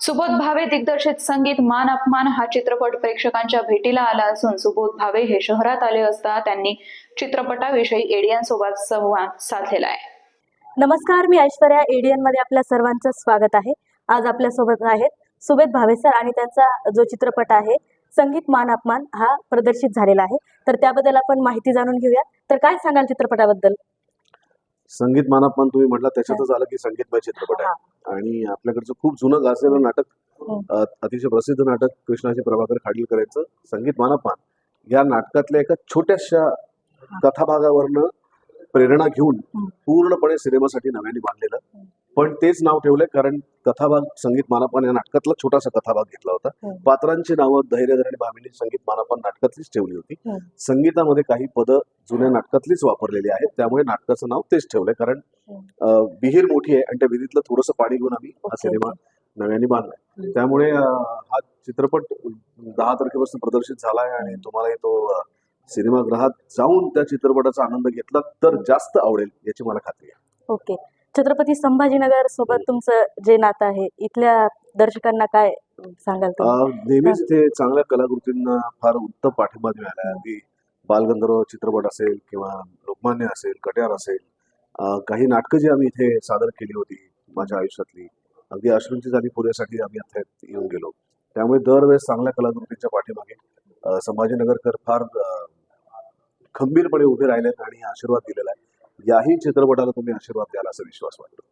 सुबोध भावे दिग्दर्शित संगीत मान अपमान हा चित्रपट प्रेक्षकांच्या भेटीला आला असून सुबोध भावे हे शहरात आले असता त्यांनी चित्रपटाविषयी एडियनसोबत संवाद साधलेला आहे. नमस्कार मी ऐश्वर्या एडियनमध्ये आपल्या सर्वांचं स्वागत आहे. आज आपल्यासोबत आहेत सुबेद भावेसर आणि त्यांचा जो चित्रपट आहे संगीत मान अपमान हा प्रदर्शित झालेला आहे. तर त्याबद्दल आपण माहिती जाणून घेऊया. तर काय सांगाल चित्रपटाबद्दल? संगीत मानापमान तुम्ही म्हटलं त्याच्यातच आलं की संगीतमय चित्रपट आहे. आणि आपल्याकडचं खूप जुनं गाजलेलं नाटक हं. अतिशय प्रसिद्ध नाटक कृष्णाजी प्रभाकर खाडीलकर यांचं संगीत मानापमान या नाटकातल्या एका छोट्याशा कथाभागावरनं प्रेरणा घेऊन. पूर्णपणे सिनेमासाठी नव्याने बांधलेलं पण तेच नाव ठेवलंय कारण कथाभाग संगीत मानापमान या नाटकातला छोटासा कथाभाग घेतला होता. पात्रांची नावं धैर्यधर आणि भामिनी संगीत मानापमान नाटकातलीच ठेवली होती. संगीतामध्ये काही पदं जुन्या नाटकातलीच वापरलेली आहेत त्यामुळे नाटकाचं नाव तेच ठेवलंय कारण विहीर मोठी आहे आणि त्या विहिरीतलं थोडंसं पाणी घेऊन आम्ही हा सिनेमा नव्याने बांधलाय. त्यामुळे हा चित्रपट दहा तारखेपासून प्रदर्शित झालाय आणि तुम्हालाही तो सिनेमागृहात जाऊन त्या चित्रपटाचा आनंद घेतला तर जास्त आवडेल याची मला खात्री आहे. ओके. छत्रपती संभाजीनगर सोबत तुमचं जे नातं आहे इथल्या दर्शकांना काय सांगाल नेहमीच इथे चांगल्या कलाकृतींना फार उत्तम पाठिंबा मिळाला आहे अगदी बालगंधर्व चित्रपट असेल किंवा लोकमान्य असेल कट्यार असेल काही नाटकं जी आम्ही इथे सादर केली होती माझ्या आयुष्यातली अगदी अश्रूंची झाली पुरेसाठी आम्ही आता येऊन गेलो. त्यामुळे दरवेळेस चांगल्या कलाकृतींच्या पाठीमागे संभाजीनगरकर फार खंबीरपणे उभे राहिलेत आणि आशीर्वाद दिलेला आहे. याही चित्रपटाला तुम्ही आशीर्वाद द्याल असा विश्वास वाटतो.